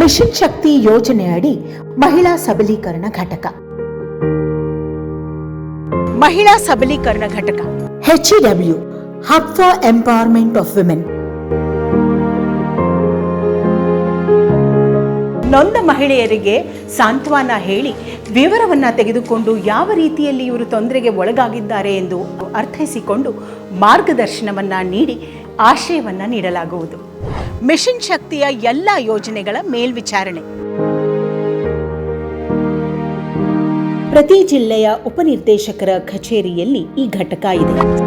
Mission ಶಕ್ತಿ ಯೋಜನೆ ಅಡಿ ಮಹಿಳಾ ಸಬಲೀಕರಣ ಘಟಕ. ಮಹಿಳಾ ಸಬಲೀಕರಣ ಘಟಕ. HEW hub for empowerment of women ನೊಂದ ಮಹಿಳೆಯರಿಗೆ ಸಾಂತ್ವನ ಹೇಳಿ ವಿವರವನ್ನ ತೆಗೆದುಕೊಂಡು ಯಾವ ರೀತಿಯಲ್ಲಿ ಇವರು ತೊಂದರೆಗೆ ಒಳಗಾಗಿದ್ದಾರೆ ಎಂದು ಅರ್ಥೈಸಿಕೊಂಡು ಮಾರ್ಗದರ್ಶನವನ್ನ ನೀಡಿ ಆಶಯವನ್ನ ನೀಡಲಾಗುವುದು. ಮಿಷನ್ ಶಕ್ತಿಯ ಎಲ್ಲ ಯೋಜನೆಗಳ ಮೇಲ್ವಿಚಾರಣೆ. ಪ್ರತಿ ಜಿಲ್ಲೆಯ ಉಪನಿರ್ದೇಶಕರ ಕಚೇರಿಯಲ್ಲಿ ಈ ಘಟಕ ಇದೆ.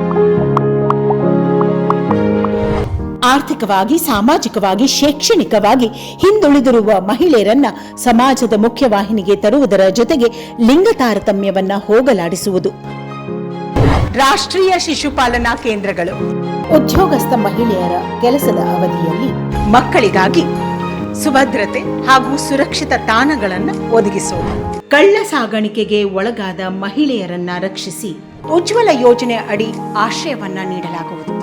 ಆರ್ಥಿಕವಾಗಿ, ಸಾಮಾಜಿಕವಾಗಿ, ಶೈಕ್ಷಣಿಕವಾಗಿ ಹಿಂದುಳಿದಿರುವ ಮಹಿಳೆಯರನ್ನ ಸಮಾಜದ ಮುಖ್ಯವಾಹಿನಿಗೆ ತರುವುದರ ಜೊತೆಗೆ ಲಿಂಗ ತಾರತಮ್ಯವನ್ನ ಹೋಗಲಾಡಿಸುವುದು. ರಾಷ್ಟ್ರೀಯ ಶಿಶುಪಾಲನಾ ಕೇಂದ್ರಗಳು. ಉದ್ಯೋಗಸ್ಥ ಮಹಿಳೆಯರ ಕೆಲಸದ ಅವಧಿಯಲ್ಲಿ ಮಕ್ಕಳಿಗಾಗಿ ಸುಭದ್ರತೆ ಹಾಗೂ ಸುರಕ್ಷಿತ ತಾಣಗಳನ್ನು ಒದಗಿಸುವುದು ಕಳ್ಳ ಸಾಗಾಣಿಕೆಗೆ ಒಳಗಾದ ಮಹಿಳೆಯರನ್ನ ರಕ್ಷಿಸಿ ಉಜ್ವಲ ಯೋಜನೆ ಅಡಿ ಆಶ್ರಯವನ್ನ ನೀಡಲಾಗುವುದು.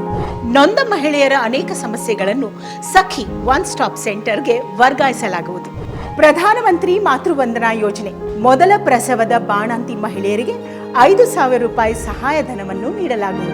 ನೊಂದ ಮಹಿಳೆಯರ ಅನೇಕ ಸಮಸ್ಯೆಗಳನ್ನು ಸಖಿ ಒನ್ ಸ್ಟಾಪ್ ಸೆಂಟರ್ಗೆ ವರ್ಗಾಯಿಸಲಾಗುವುದು. ಪ್ರಧಾನಮಂತ್ರಿ ಮಾತೃವಂದನಾ ಯೋಜನೆ. ಮೊದಲ ಪ್ರಸವದ ಬಾಣಂತಿ ಮಹಿಳೆಯರಿಗೆ ಐದು ಸಾವಿರ ರೂಪಾಯಿ ಸಹಾಯಧನವನ್ನು ನೀಡಲಾಗುವುದು.